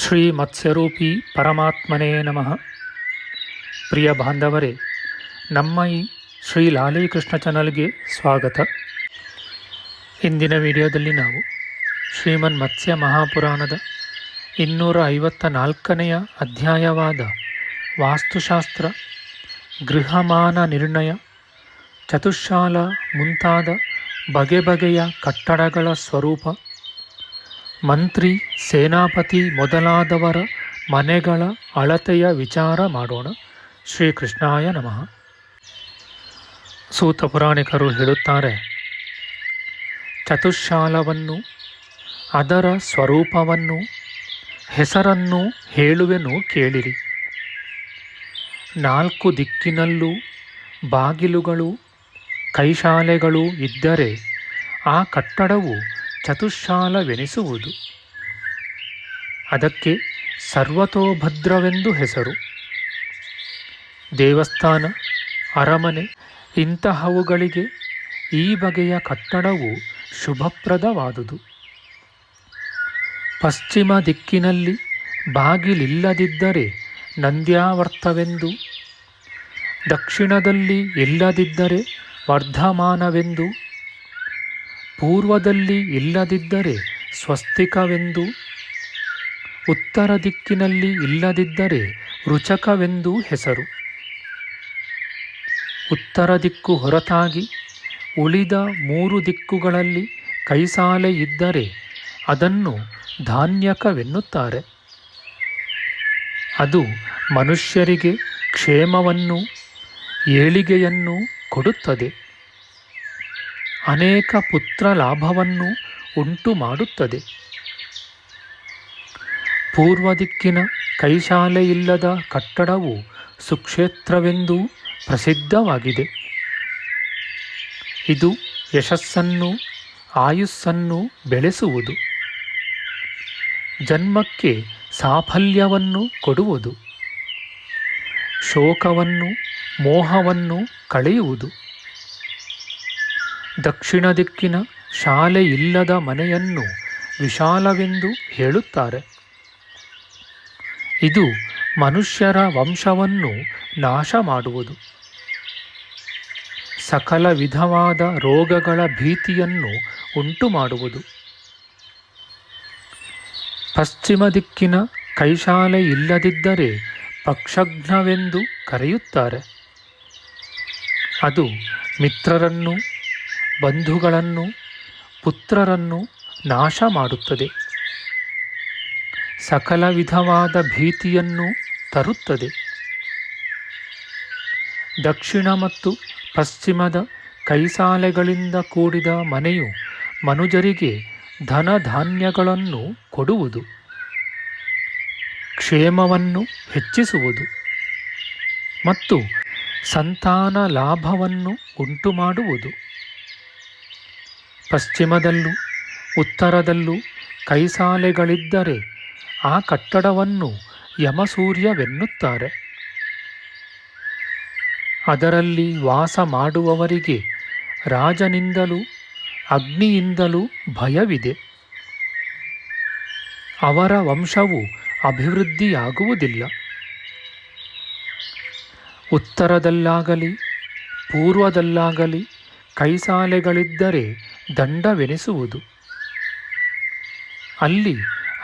ಶ್ರುತೀನಾಂ ಶ್ರೀಮತ್ಸ್ಯರೂಪಿ ಪರಮಾತ್ಮನೇ ನಮಃ. ಪ್ರಿಯ ಬಾಂಧವರೇ, ನಮ್ಮ ಈ ಶ್ರೀ ಲಾಲೀಕೃಷ್ಣ ಚಾನಲ್ಗೆ ಸ್ವಾಗತ. ಇಂದಿನ ವಿಡಿಯೋದಲ್ಲಿ ನಾವು ಶ್ರೀಮನ್ ಮತ್ಸ್ಯ ಮಹಾಪುರಾಣದ ಇನ್ನೂರ ಐವತ್ತ ನಾಲ್ಕನೆಯ ಅಧ್ಯಾಯವಾದ ವಾಸ್ತುಶಾಸ್ತ್ರ, ಗೃಹಮಾನ ನಿರ್ಣಯ ಚತುಶಾಲ ಮುಂತಾದ ಬಗೆ ಬಗೆಯ ಕಟ್ಟಡಗಳ ಸ್ವರೂಪ ಮಂತ್ರಿ, ಸೇನಾಪತಿ ಮೊದಲಾದವರ ಮನೆಗಳ ಅಳತೆಯ ವಿಚಾರ ಮಾಡೋಣ. ಶ್ರೀಕೃಷ್ಣಾಯ ನಮಃ. ಸೂತ ಪುರಾಣಿಕರು ಹೇಳುತ್ತಾರೆ ಚತುಶಾಲವನ್ನು ಅದರ ಸ್ವರೂಪವನ್ನು, ಹೆಸರನ್ನು ಹೇಳುವೆನು ಕೇಳಿರಿ. ನಾಲ್ಕು ದಿಕ್ಕಿನಲ್ಲೂ ಬಾಗಿಲುಗಳು, ಕೈಶಾಲೆಗಳು ಇದ್ದರೆ ಆ ಕಟ್ಟಡವು ಚತುಶಾಲವೆನಿಸುವುದು ಅದಕ್ಕೆ ಸರ್ವತೋಭದ್ರವೆಂದು ಹೆಸರು. ದೇವಸ್ಥಾನ, ಅರಮನೆ ಇಂತಹವುಗಳಿಗೆ ಈ ಬಗೆಯ ಕಟ್ಟಡವು ಶುಭಪ್ರದವಾದುದು. ಪಶ್ಚಿಮ ದಿಕ್ಕಿನಲ್ಲಿ ಬಾಗಿಲಿಲ್ಲದಿದ್ದರೆ ನಂದ್ಯಾವರ್ತವೆಂದು. ದಕ್ಷಿಣದಲ್ಲಿ ಇಲ್ಲದಿದ್ದರೆ ವರ್ಧಮಾನವೆಂದು. ಪೂರ್ವದಲ್ಲಿ ಇಲ್ಲದಿದ್ದರೆ ಸ್ವಸ್ತಿಕವೆಂದು? ಉತ್ತರ ದಿಕ್ಕಿನಲ್ಲಿ ಇಲ್ಲದಿದ್ದರೆ ರುಚಕವೆಂದು ಹೆಸರು. ಉತ್ತರ ದಿಕ್ಕು ಹೊರತಾಗಿ ಉಳಿದ ಮೂರು ದಿಕ್ಕುಗಳಲ್ಲಿ ಕೈಸಾಲೆ ಇದ್ದರೆ ಅದನ್ನು ಧಾನ್ಯಕವೆನ್ನುತ್ತಾರೆ. ಅದು ಮನುಷ್ಯರಿಗೆ ಕ್ಷೇಮವನ್ನು, ಏಳಿಗೆಯನ್ನು ಕೊಡುತ್ತದೆ. ಅನೇಕ ಪುತ್ರ ಲಾಭವನ್ನು ಉಂಟು ಮಾಡುತ್ತದೆ. ಪೂರ್ವ ದಿಕ್ಕಿನ ಕೈಶಾಲೆಯಿಲ್ಲದ ಕಟ್ಟಡವು ಸುಕ್ಷೇತ್ರವೆಂದು ಪ್ರಸಿದ್ಧವಾಗಿದೆ. ಇದು ಯಶಸ್ಸನ್ನು ಆಯುಸ್ಸನ್ನು ಬೆಳೆಸುವುದು. ಜನ್ಮಕ್ಕೆ ಸಾಫಲ್ಯವನ್ನು ಕೊಡುವುದು. ಶೋಕವನ್ನು ಮೋಹವನ್ನು ಕಳೆಯುವುದು. ದಕ್ಷಿಣ ದಿಕ್ಕಿನ ಶಾಲೆ ಇಲ್ಲದ ಮನೆಯನ್ನು ವಿಶಾಲವೆಂದು ಹೇಳುತ್ತಾರೆ. ಇದು ಮನುಷ್ಯರ ವಂಶವನ್ನು ನಾಶ ಮಾಡುವುದು ಸಕಲ ವಿಧವಾದ ರೋಗಗಳ ಭೀತಿಯನ್ನು ಉಂಟು ಮಾಡುವುದು ಪಶ್ಚಿಮ ದಿಕ್ಕಿನ ಕೈಶಾಲೆ ಇಲ್ಲದಿದ್ದರೆ ಪಕ್ಷಘ್ನವೆಂದು ಕರೆಯುತ್ತಾರೆ. ಅದು ಮಿತ್ರರನ್ನು ಬಂಧುಗಳನ್ನು ಪುತ್ರರನ್ನು ನಾಶ ಮಾಡುತ್ತದೆ. ಸಕಲ ವಿಧವಾದ ಭೀತಿಯನ್ನು ತರುತ್ತದೆ. ದಕ್ಷಿಣ ಮತ್ತು ಪಶ್ಚಿಮದ ಕೈಸಾಲೆಗಳಿಂದ ಕೂಡಿದ ಮನೆಯು ಮನುಜರಿಗೆ ಧನಧಾನ್ಯಗಳನ್ನು ಕೊಡುವುದು, ಕ್ಷೇಮವನ್ನು ಹೆಚ್ಚಿಸುವುದು ಮತ್ತು ಸಂತಾನ ಲಾಭವನ್ನು ಉಂಟುಮಾಡುವುದು. ಪಶ್ಚಿಮದಲ್ಲೂ ಉತ್ತರದಲ್ಲೂ ಕೈಸಾಲೆಗಳಿದ್ದರೆ ಆ ಕಟ್ಟಡವನ್ನು ಯಮಸೂರ್ಯವೆನ್ನುತ್ತಾರೆ. ಅದರಲ್ಲಿ ವಾಸ ಮಾಡುವವರಿಗೆ ರಾಜನಿಂದಲೂ ಅಗ್ನಿಯಿಂದಲೂ ಭಯವಿದೆ. ಅವರ ವಂಶವು ಅಭಿವೃದ್ಧಿಯಾಗುವುದಿಲ್ಲ. ಉತ್ತರದಲ್ಲಾಗಲಿ, ಪೂರ್ವದಲ್ಲಾಗಲಿ ಕೈಸಾಲೆಗಳಿದ್ದರೆ ದಂಡವೆನಿಸುವುದು. ಅಲ್ಲಿ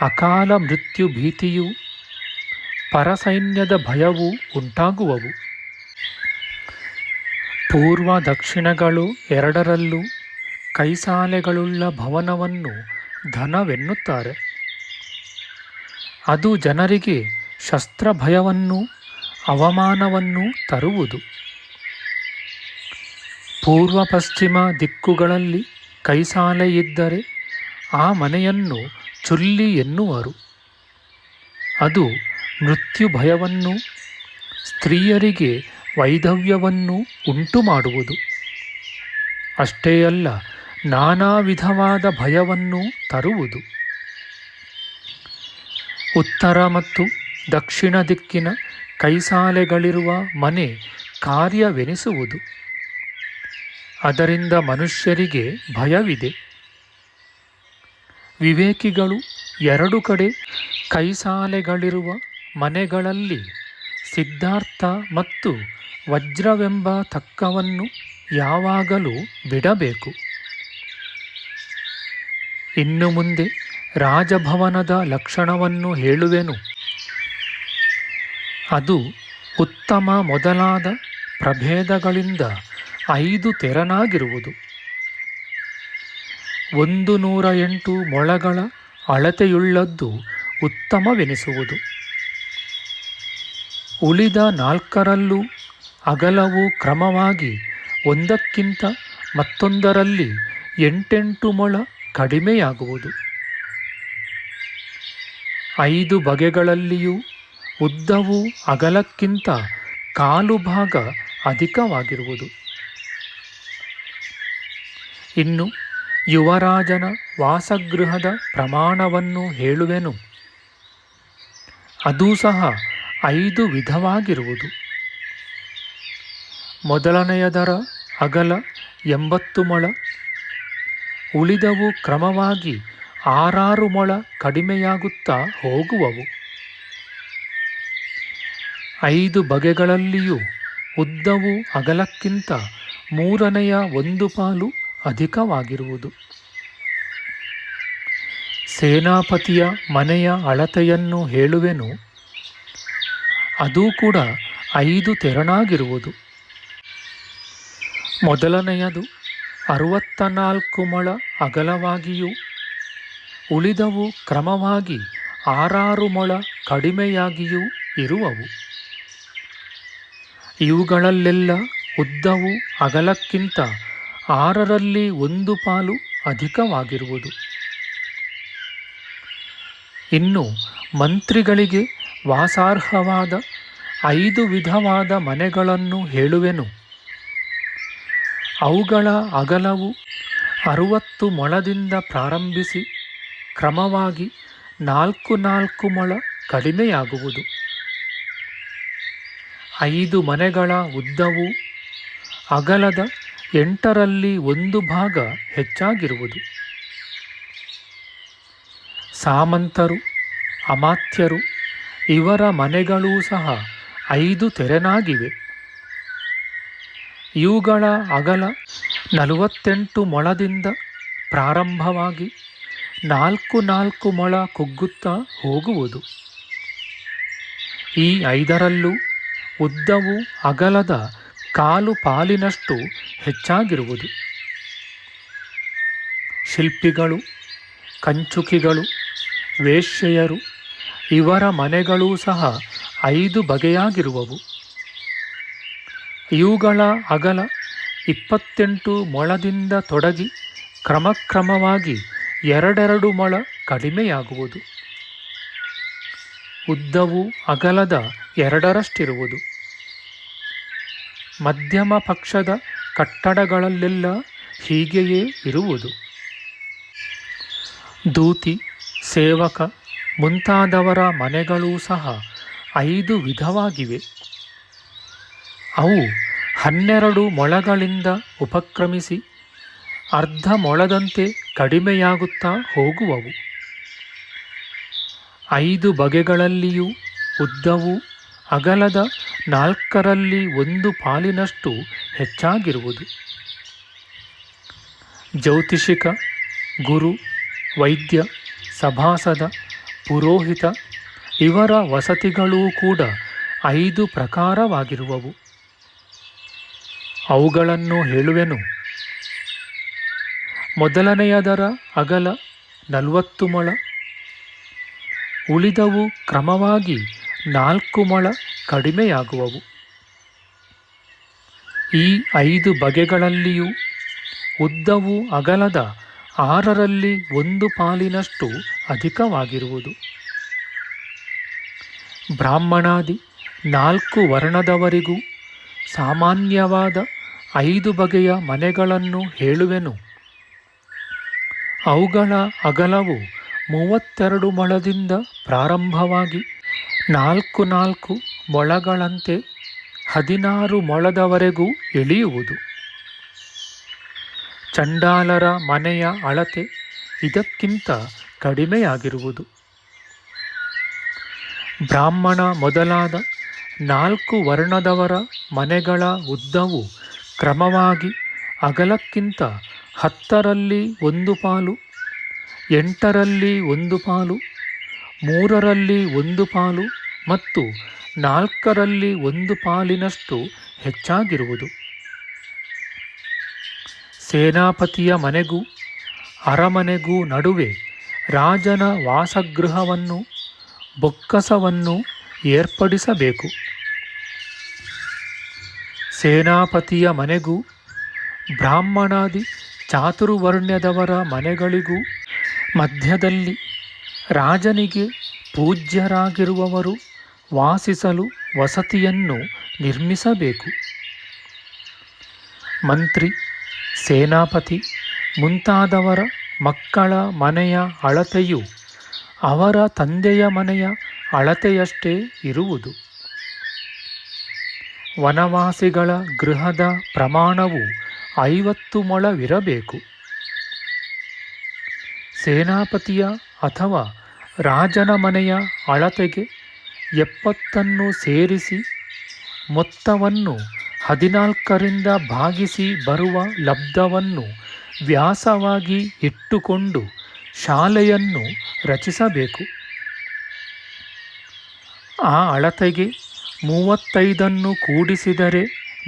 ಅಕಾಲ ಮೃತ್ಯು ಭೀತಿಯೂ ಪರಸೈನ್ಯದ ಭಯವೂ ಉಂಟಾಗುವವು. ಪೂರ್ವ ದಕ್ಷಿಣಗಳು ಎರಡರಲ್ಲೂ ಕೈಸಾಲೆಗಳುಳ್ಳ ಭವನವನ್ನು ಧನವೆನ್ನುತ್ತಾರೆ ಅದು ಜನರಿಗೆ ಶಸ್ತ್ರ ಭಯವನ್ನು ಅವಮಾನವನ್ನು ತರುವುದು. ಪೂರ್ವ ಪಶ್ಚಿಮ ದಿಕ್ಕುಗಳಲ್ಲಿ ಕೈಸಾಲೆ ಇದ್ದರೆ ಆ ಮನೆಯನ್ನು ಚುಲ್ಲಿ ಎನ್ನುವರು. ಅದು ಮೃತ್ಯು ಭಯವನ್ನು ಸ್ತ್ರೀಯರಿಗೆ ವೈಧವ್ಯವನ್ನು ಉಂಟು ಮಾಡುವುದು ಅಷ್ಟೇ ಅಲ್ಲ, ನಾನಾ ವಿಧವಾದ ಭಯವನ್ನು ತರುವುದು. ಉತ್ತರ ಮತ್ತು ದಕ್ಷಿಣ ದಿಕ್ಕಿನ ಕೈಸಾಲೆಗಳಿರುವ ಮನೆ ಕಾರ್ಯವೆನಿಸುವುದು. ಅದರಿಂದ ಮನುಷ್ಯರಿಗೆ ಭಯವಿದೆ. ವಿವೇಕಿಗಳು ಎರಡು ಕಡೆ ಕೈಸಾಲೆಗಳಿರುವ ಮನೆಗಳಲ್ಲಿ ಸಿದ್ಧಾರ್ಥ ಮತ್ತು ವಜ್ರವೆಂಬ ತಕ್ಕವನ್ನು ಯಾವಾಗಲೂ ಬಿಡಬೇಕು. ಇನ್ನು ಮುಂದೆ ರಾಜಭವನದ ಲಕ್ಷಣವನ್ನು ಹೇಳುವೆನು. ಅದು ಉತ್ತಮ ಮೊದಲಾದ ಪ್ರಭೇದಗಳಿಂದ ಐದು ತೆರನಾಗಿರುವುದು. ಒಂದು ನೂರ ಎಂಟು ಮೊಳಗಳ ಅಳತೆಯುಳ್ಳದ್ದು ಉತ್ತಮವೆನಿಸುವುದು. ಉಳಿದ ನಾಲ್ಕರಲ್ಲೂ ಅಗಲವು ಕ್ರಮವಾಗಿ ಒಂದಕ್ಕಿಂತ ಮತ್ತೊಂದರಲ್ಲಿ ಎಂಟೆಂಟು ಮೊಳ ಕಡಿಮೆಯಾಗುವುದು. ಐದು ಬಗೆಗಳಲ್ಲಿಯೂ ಉದ್ದವು ಅಗಲಕ್ಕಿಂತ ಕಾಲು ಭಾಗ ಅಧಿಕವಾಗಿರುವುದು. ಇನ್ನು ಯುವರಾಜನ ವಾಸಗೃಹದ ಪ್ರಮಾಣವನ್ನು ಹೇಳುವೆನು. ಅದೂ ಸಹ ಐದು ವಿಧವಾಗಿರುವುದು. ಮೊದಲನೆಯದರ ಅಗಲ ಎಂಬತ್ತು ಮೊಳ, ಉಳಿದವು ಕ್ರಮವಾಗಿ ಆರಾರು ಮೊಳ ಕಡಿಮೆಯಾಗುತ್ತಾ ಹೋಗುವವು. ಐದು ಬಗೆಗಳಲ್ಲಿಯೂ ಉದ್ದವು ಅಗಲಕ್ಕಿಂತ ಮೂರನೆಯ ಒಂದು ಪಾಲು ಅಧಿಕವಾಗಿರುವುದು. ಸೇನಾಪತಿಯ ಮನೆಯ ಅಳತೆಯನ್ನು ಹೇಳುವೆನು, ಅದೂ ಕೂಡ ಐದು ತೆರನಾಗಿರುವುದು. ಮೊದಲನೆಯದು ಅರುವತ್ತ ನಾಲ್ಕು ಮೊಳ ಅಗಲವಾಗಿಯೂ, ಉಳಿದವು ಕ್ರಮವಾಗಿ ಆರಾರು ಮೊಳ ಕಡಿಮೆಯಾಗಿಯೂ ಇರುವವು. ಇವುಗಳಲ್ಲೆಲ್ಲ ಉದ್ದವು ಅಗಲಕ್ಕಿಂತ ಆರರಲ್ಲಿ ಒಂದು ಪಾಲು ಅಧಿಕವಾಗಿರುವುದು. ಇನ್ನು ಮಂತ್ರಿಗಳಿಗೆ ವಾಸಾರ್ಹವಾದ ಐದು ವಿಧವಾದ ಮನೆಗಳನ್ನು ಹೇಳುವೆನು. ಅವುಗಳ ಅಗಲವು ಅರುವತ್ತು ಮೊಳದಿಂದ ಪ್ರಾರಂಭಿಸಿ ಕ್ರಮವಾಗಿ ನಾಲ್ಕು ನಾಲ್ಕು ಮೊಳ ಕಡಿಮೆಯಾಗುವುದು. ಐದು ಮನೆಗಳ ಉದ್ದವು ಅಗಲದ ಎಂಟರಲ್ಲಿ ಒಂದು ಭಾಗ ಹೆಚ್ಚಾಗಿರುವುದು. ಸಾಮಂತರು, ಅಮಾತ್ಯರು, ಇವರ ಮನೆಗಳೂ ಸಹ ಐದು ತೆರೆನಾಗಿವೆ. ಇವುಗಳ ಅಗಲ ನಲವತ್ತೆಂಟು ಮೊಳದಿಂದ ಪ್ರಾರಂಭವಾಗಿ ನಾಲ್ಕು ನಾಲ್ಕು ಮೊಳ ಕುಗ್ಗುತ್ತಾ ಹೋಗುವುದು. ಈ ಐದರಲ್ಲೂ ಉದ್ದವು ಅಗಲದ ಕಾಲು ಪಾಲಿನಷ್ಟು ಹೆಚ್ಚಾಗಿರುವುದು. ಶಿಲ್ಪಿಗಳು, ಕಂಚುಕಿಗಳು, ವೇಶ್ಯೆಯರು, ಇವರ ಮನೆಗಳೂ ಸಹ ಐದು ಬಗೆಯಾಗಿರುವವು. ಇವುಗಳ ಅಗಲ ಇಪ್ಪತ್ತೆಂಟು ಮೊಳದಿಂದ ತೊಡಗಿ ಕ್ರಮಕ್ರಮವಾಗಿ ಎರಡೆರಡು ಮೊಳ ಕಡಿಮೆಯಾಗುವುದು. ಉದ್ದವು ಅಗಲದ ಎರಡರಷ್ಟಿರುವುದು. ಮಧ್ಯಮ ಪಕ್ಷದ ಕಟ್ಟಡಗಳಲ್ಲೆಲ್ಲ ಹೀಗೆಯೇ ಇರುವುದು. ದೂತಿ, ಸೇವಕ ಮುಂತಾದವರ ಮನೆಗಳೂ ಸಹ ಐದು ವಿಧವಾಗಿವೆ. ಅವು ಹನ್ನೆರಡು ಮೊಳಗಳಿಂದ ಉಪಕ್ರಮಿಸಿ ಅರ್ಧ ಮೊಳದಂತೆ ಕಡಿಮೆಯಾಗುತ್ತಾ ಹೋಗುವವು. ಐದು ಬಗೆಗಳಲ್ಲಿಯೂ ಉದ್ದವು ಅಗಲದ ನಾಲ್ಕರಲ್ಲಿ ಒಂದು ಪಾಲಿನಷ್ಟು ಹೆಚ್ಚಾಗಿರುವುದು. ಜ್ಯೋತಿಷಿಕ, ಗುರು, ವೈದ್ಯ, ಸಭಾಸದ, ಪುರೋಹಿತ ಇವರ ವಸತಿಗಳೂ ಕೂಡ ಐದು ಪ್ರಕಾರವಾಗಿರುವವು. ಅವುಗಳನ್ನು ಹೇಳುವೆನು. ಮೊದಲನೆಯದರ ಅಗಲ ನಲವತ್ತು ಮೊಳ. ಉಳಿದವು ಕ್ರಮವಾಗಿ ನಾಲ್ಕು ಮೊಳ ಕಡಿಮೆಯಾಗುವವು. ಈ ಐದು ಬಗೆಗಳಲ್ಲಿಯೂ ಉದ್ದವು ಅಗಲದ ಆರರಲ್ಲಿ ಒಂದು ಪಾಲಿನಷ್ಟು ಅಧಿಕವಾಗಿರುವುದು. ಬ್ರಾಹ್ಮಣಾದಿ ನಾಲ್ಕು ವರ್ಣದವರಿಗೂ ಸಾಮಾನ್ಯವಾದ ಐದು ಬಗೆಯ ಮನೆಗಳನ್ನು ಹೇಳುವೆನು. ಅವುಗಳ ಅಗಲವು ಮೂವತ್ತೆರಡು ಮೊಳದಿಂದ ಪ್ರಾರಂಭವಾಗಿ ನಾಲ್ಕು ನಾಲ್ಕು ಮೊಳಗಳಂತೆ ಹದಿನಾರು ಮೊಳದವರೆಗೂ ಎಳೆಯುವುದು. ಚಂಡಾಲರ ಮನೆಯ ಅಳತೆ ಇದಕ್ಕಿಂತ ಕಡಿಮೆಯಾಗಿರುವುದು. ಬ್ರಾಹ್ಮಣ ಮೊದಲಾದ ನಾಲ್ಕು ವರ್ಣದವರ ಮನೆಗಳ ಉದ್ದವು ಕ್ರಮವಾಗಿ ಅಗಲಕ್ಕಿಂತ ಹತ್ತರಲ್ಲಿ ಒಂದು ಪಾಲು, ಎಂಟರಲ್ಲಿ ಒಂದು ಪಾಲು, ಮೂರರಲ್ಲಿ ಒಂದು ಪಾಲು ಮತ್ತು ನಾಲ್ಕರಲ್ಲಿ ಒಂದು ಪಾಲಿನಷ್ಟು ಹೆಚ್ಚಾಗಿರುವುದು. ಸೇನಾಪತಿಯ ಮನೆಗೂ ಅರಮನೆಗೂ ನಡುವೆ ರಾಜನ ವಾಸಗೃಹವನ್ನು, ಬೊಕ್ಕಸವನ್ನು ಏರ್ಪಡಿಸಬೇಕು. ಸೇನಾಪತಿಯ ಮನೆಗೂ ಬ್ರಾಹ್ಮಣಾದಿ ಚಾತುರ್ವರ್ಣ್ಯದವರ ಮನೆಗಳಿಗೂ ಮಧ್ಯದಲ್ಲಿ ರಾಜನಿಗೆ ಪೂಜ್ಯರಾಗಿರುವವರು ವಾಸಿಸಲು ವಸತಿಯನ್ನು ನಿರ್ಮಿಸಬೇಕು. ಮಂತ್ರಿ, ಸೇನಾಪತಿ ಮುಂತಾದವರ ಮಕ್ಕಳ ಮನೆಯ ಅಳತೆಯು ಅವರ ತಂದೆಯ ಮನೆಯ ಅಳತೆಯಷ್ಟೇ ಇರುವುದು. ವನವಾಸಿಗಳ ಗೃಹದ ಪ್ರಮಾಣವು ಐವತ್ತು ಮೊಳವಿರಬೇಕು. ಸೇನಾಪತಿಯ ಅಥವಾ ರಾಜನ ಮನೆಯ ಅಳತೆಗೆ ಎಪ್ಪತ್ತನ್ನು ಸೇರಿಸಿ ಮೊತ್ತವನ್ನು ಹದಿನಾಲ್ಕರಿಂದ ಭಾಗಿಸಿ ಬರುವ ಲಬ್ಧವನ್ನು ವ್ಯಾಸವಾಗಿ ಇಟ್ಟುಕೊಂಡು ಶಾಲೆಯನ್ನು ರಚಿಸಬೇಕು. ಆ ಅಳತೆಗೆ ಮೂವತ್ತೈದನ್ನು ಕೂಡಿಸಿದರೆ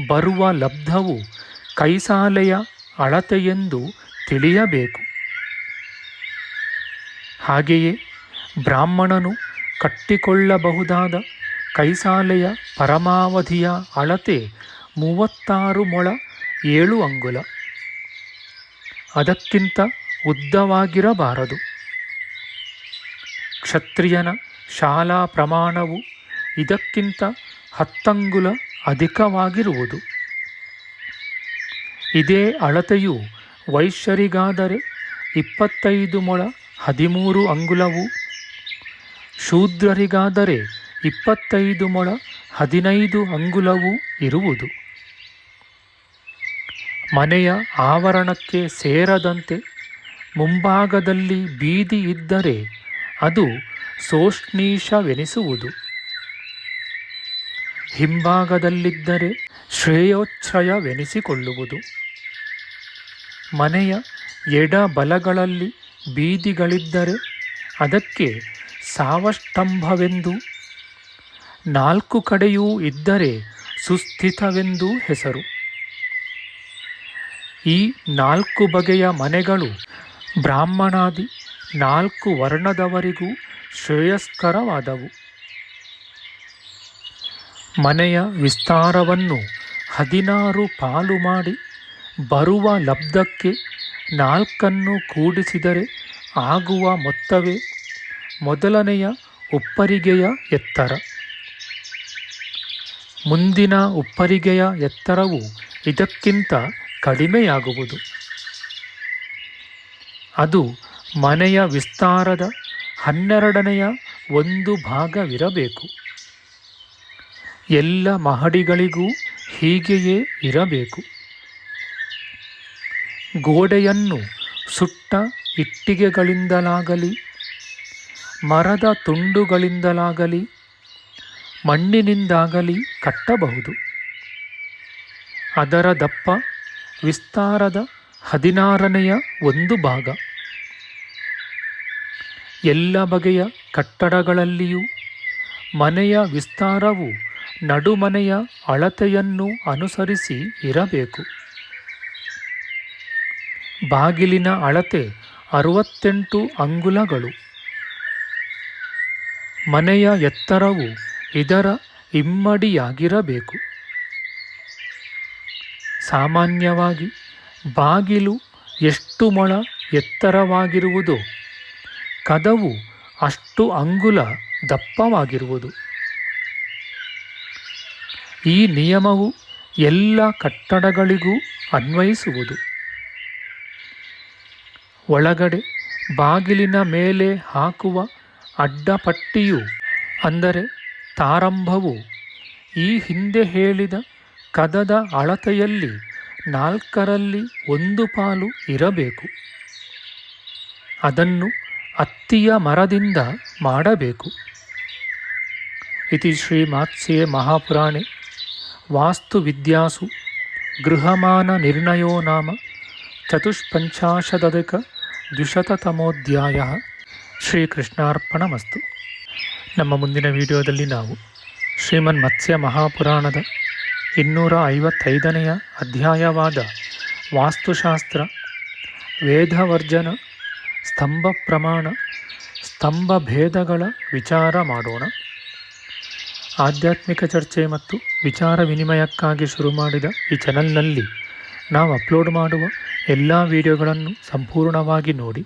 ಬರುವ ಲಬ್ಧವು ಕೈಸಾಲೆಯ ಅಳತೆಯೆಂದು ತಿಳಿಯಬೇಕು. ಹಾಗೆಯೇ ಬ್ರಾಹ್ಮಣನು ಕಟ್ಟಿಕೊಳ್ಳಬಹುದಾದ ಕೈಸಾಲೆಯ ಪರಮಾವಧಿಯ ಅಳತೆ ಮೂವತ್ತಾರು ಮೊಳ ಏಳು ಅಂಗುಲ. ಅದಕ್ಕಿಂತ ಉದ್ದವಾಗಿರಬಾರದು. ಕ್ಷತ್ರಿಯನ ಶಾಲಾ ಪ್ರಮಾಣವು ಇದಕ್ಕಿಂತ ಹತ್ತಂಗುಲ ಅಧಿಕವಾಗಿರುವುದು. ಇದೇ ಅಳತೆಯು ವೈಶ್ಯರಿಗಾದರೆ ಇಪ್ಪತ್ತೈದು ಮೊಳ ಹದಿಮೂರು ಅಂಗುಲವು ಶೂದ್ರರಿಗಾದರೆ ಇಪ್ಪತ್ತೈದು ಮೊಳ ಹದಿನೈದು ಅಂಗುಲವೂ ಇರುವುದು. ಮನೆಯ ಆವರಣಕ್ಕೆ ಸೇರದಂತೆ ಮುಂಭಾಗದಲ್ಲಿ ಬೀದಿ ಇದ್ದರೆ ಅದು ಸೋಷ್ಣೀಷವೆನಿಸುವುದು ಹಿಂಭಾಗದಲ್ಲಿದ್ದರೆ ಶ್ರೇಯೋಚ್ಛಯವೆನಿಸಿಕೊಳ್ಳುವುದು. ಮನೆಯ ಎಡ ಬಲಗಳಲ್ಲಿ ಬೀದಿಗಳಿದ್ದರೆ ಅದಕ್ಕೆ ಸಾವಷ್ಟಂಭವೆಂದು ನಾಲ್ಕು ಕಡೆಯೂ ಇದ್ದರೆ ಸುಸ್ಥಿತವೆಂದು ಹೆಸರು. ಈ ನಾಲ್ಕು ಬಗೆಯ ಮನೆಗಳು ಬ್ರಾಹ್ಮಣಾದಿ ನಾಲ್ಕು ವರ್ಣದವರಿಗೂ ಶ್ರೇಯಸ್ಕರವಾದವು. ಮನೆಯ ವಿಸ್ತಾರವನ್ನು ಹದಿನಾರು ಪಾಲು ಮಾಡಿ ಬರುವ ಲಬ್ಧಕ್ಕೆ ನಾಲ್ಕನ್ನು ಕೂಡಿಸಿದರೆ ಆಗುವ ಮೊತ್ತವೇ ಮೊದಲನೆಯ ಉಪ್ಪರಿಗೆಯ ಎತ್ತರ. ಮುಂದಿನ ಉಪ್ಪರಿಗೆಯ ಎತ್ತರವು ಇದಕ್ಕಿಂತ ಕಡಿಮೆಯಾಗುವುದು. ಅದು ಮನೆಯ ವಿಸ್ತಾರದ ಹನ್ನೆರಡನೆಯ ಒಂದು ಭಾಗವಿರಬೇಕು. ಎಲ್ಲ ಮಹಡಿಗಳಿಗೂ ಹೀಗೆಯೇ ಇರಬೇಕು. ಗೋಡೆಯನ್ನು ಸುಟ್ಟ ಇಟ್ಟಿಗೆಗಳಿಂದಲಾಗಲಿ ಮರದ ತುಂಡುಗಳಿಂದಲಾಗಲಿ, ಮಣ್ಣಿನಿಂದಾಗಲಿ ಕಟ್ಟಬಹುದು. ಅದರ ದಪ್ಪ ವಿಸ್ತಾರದ ಹದಿನಾರನೆಯ ಒಂದು ಭಾಗ. ಎಲ್ಲ ಬಗೆಯ ಕಟ್ಟಡಗಳಲ್ಲಿಯೂ ಮನೆಯ ವಿಸ್ತಾರವು ನಡುಮನೆಯ ಅಳತೆಯನ್ನು ಅನುಸರಿಸಿ ಇರಬೇಕು. ಬಾಗಿಲಿನ ಅಳತೆ ಅರುವತ್ತೆಂಟು ಅಂಗುಲಗಳು. ಮನೆಯ ಎತ್ತರವು ಇದರ ಇಮ್ಮಡಿಯಾಗಿರಬೇಕು. ಸಾಮಾನ್ಯವಾಗಿ ಬಾಗಿಲು ಎಷ್ಟು ಮೊಳ ಎತ್ತರವಾಗಿರುವುದೋ ಕದವು ಅಷ್ಟು ಅಂಗುಲ ದಪ್ಪವಾಗಿರುವುದು. ಈ ನಿಯಮವು ಎಲ್ಲ ಕಟ್ಟಡಗಳಿಗೂ ಅನ್ವಯಿಸುವುದು. ಒಳಗಡೆ ಬಾಗಿಲಿನ ಮೇಲೆ ಹಾಕುವ ಅಡ್ಡಪಟ್ಟಿಯು, ಅಂದರೆ ತಾರಂಭವು, ಈ ಹಿಂದೆ ಹೇಳಿದ ಕದದ ಅಳತೆಯಲ್ಲಿ ನಾಲ್ಕರಲ್ಲಿ ಒಂದು ಪಾಲು ಇರಬೇಕು. ಅದನ್ನು ಅತ್ತಿಯ ಮರದಿಂದ ಮಾಡಬೇಕು. ಇತಿ ಶ್ರೀ ಮಾತ್ಸ್ಯೆ ಮಹಾಪುರಾಣೆ ವಾಸ್ತುವಿದ್ಯಾಸು ಗೃಹಮಾನ ನಿರ್ಣಯೋ ನಾಮ ಚತುಷ್ಪಂಚಾಶದಧಿಕ ದ್ವಿಶತತಮೋಧ್ಯಾಯ. ಶ್ರೀಕೃಷ್ಣಾರ್ಪಣಮಸ್ತು. ನಮ್ಮ ಮುಂದಿನ ವಿಡಿಯೋದಲ್ಲಿ ನಾವು ಶ್ರೀಮನ್ ಮತ್ಸ್ಯ ಮಹಾಪುರಾಣದ ಇನ್ನೂರ ಐವತ್ತೈದನೆಯ ಅಧ್ಯಾಯವಾದ ವಾಸ್ತುಶಾಸ್ತ್ರ, ವೇದವರ್ಜನ, ಸ್ತಂಭ ಪ್ರಮಾಣ, ಸ್ತಂಭ ಭೇದಗಳ ವಿಚಾರ ಮಾಡೋಣ. ಆಧ್ಯಾತ್ಮಿಕ ಚರ್ಚೆ ಮತ್ತು ವಿಚಾರ ವಿನಿಮಯಕ್ಕಾಗಿ ಶುರು ಮಾಡಿದ ಈ ಚಾನಲ್ನಲ್ಲಿ ನಾವು ಅಪ್ಲೋಡ್ ಮಾಡುವ ಎಲ್ಲ ವಿಡಿಯೋಗಳನ್ನು ಸಂಪೂರ್ಣವಾಗಿ ನೋಡಿ.